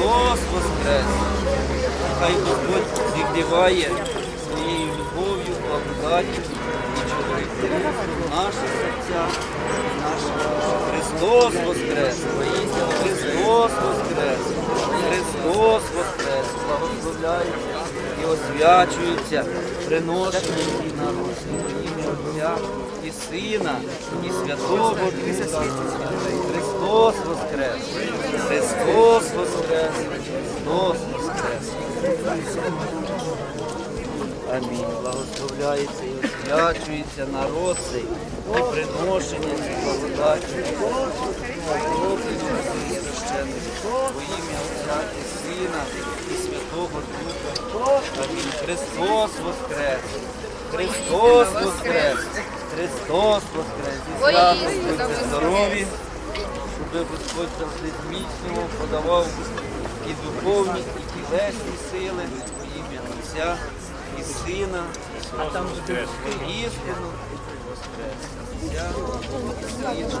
Христос Воскрес! Хай Господь зігріває своєю любов'ю, благодаттю і чоловіком наші серця, наші. Христос Воскрес! Христос Воскрес! Христос Воскрес! Благословляється і освячується приношення і народи ім'я Отця і Сина, і Святого Духа. Христос Воскрес! Христос Воскрес! Христос Воскрес! Амінь. Благословляється і освячується народ цей, і приношення ці благодаті. Священних во ім'я Отця і Сина і Святого Духа. Амінь. Христос Воскрес! Христос Воскрес! Христос Воскрес! І свято будьте здорові, щоб Господь завжди зміцнював, подавав і духовні, і тілесні сили во ім'я Отця і Сина, і Святого Духа. Істину Воскрес! Сина.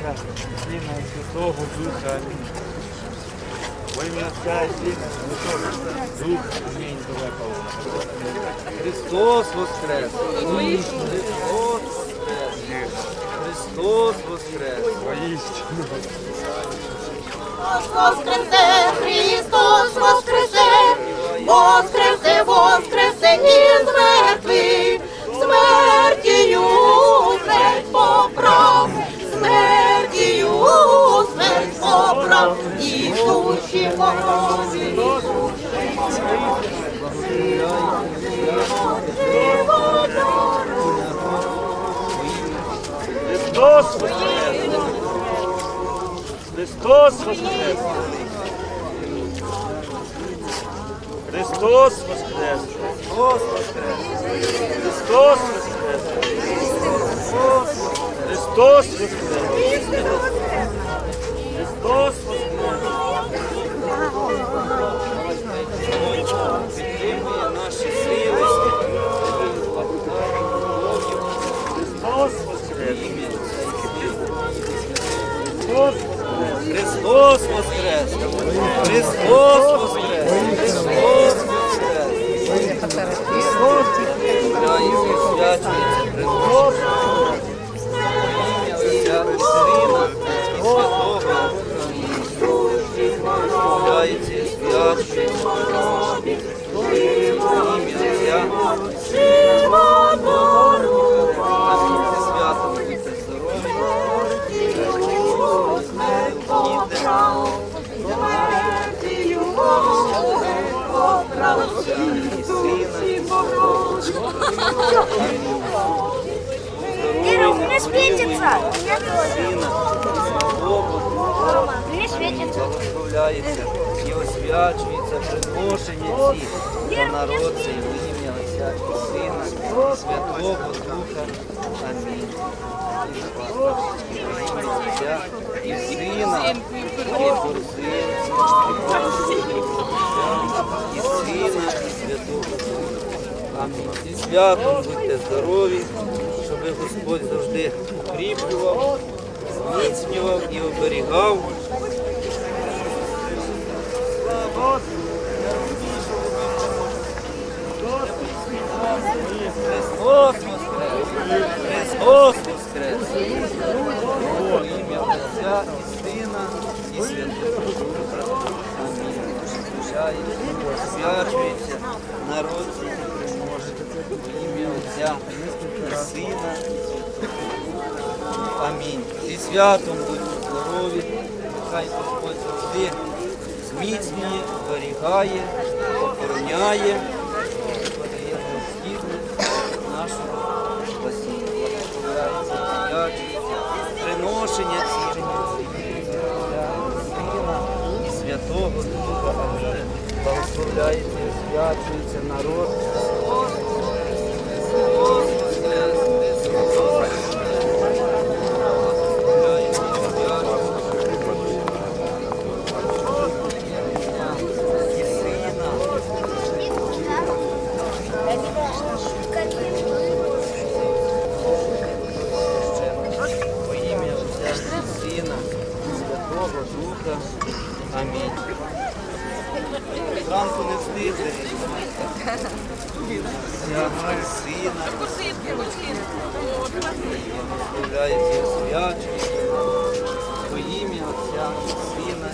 Отця, Сина і Святого Духа. Амінь. Во ім'я Отця і Сина і Святого Духа. Амінь. Христос Воскрес! Христос Воскрес! Христос Воскрес! Воістину! Воскресе, Христос воскресе, воскресе, воскресе душі мої. Христос Воскрес! Христос Воскрес! Христос Воскрес! Христос Воскрес! Христос Воскрес! Христос Воскрес! Христос Христос Воскрес! Христос Воскрес! Христос Воскрес! Христос Свящується Христос! Святого Славляється і свячується. Ім'я Меня светится. Бога светится. благословляється і освячується приношення ці за народ цей в ім'я Отця і Сина, Святого Духа. Амінь. І і Сина, і Сина, і Сина, і Святого Духа. Амінь. Зі святом будьте здорові, щоб Господь завжди укріплював, зміцнював і оберігав. Христос Воскрес! Христос Воскрес! Ім'я Отця і Сина і Святого Духа. Амінь. Звичає, освячується народ ім'я Отця і Сина і Амінь. Зі святом будьте здорові, хай Господь завжди зміцнює, оберігає, охороняє, подає необхідне нашого спасіння. Приношення ці для Сина Святого Духа. Благословляється і свячується народ. Святого Духа. Амінь. Зранку не встигли. І Сина. Благословляється і свячується. Во ім'я Отця і Сина.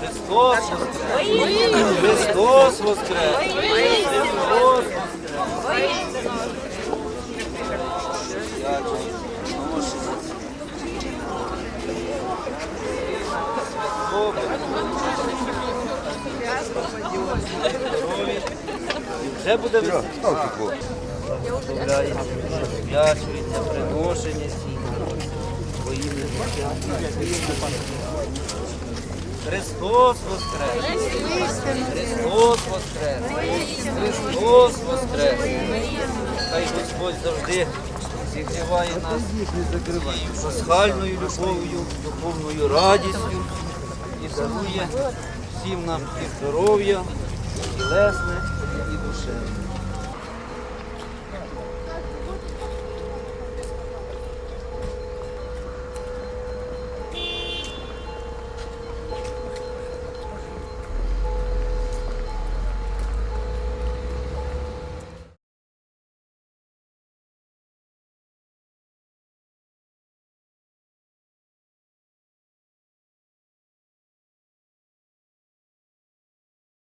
Христос Воскрес! Христос Воскрес! Христос Воскрес! Вже буде. Благословляється, свячується, приношення Отця і Христос Воскрес! Христос Воскрес! Христос Воскрес! Хай Господь завжди зігріває нас своєю пасхальною любов'ю, духовною радістю і дарує всім нам і здоров'я, і тілесне, і душевне.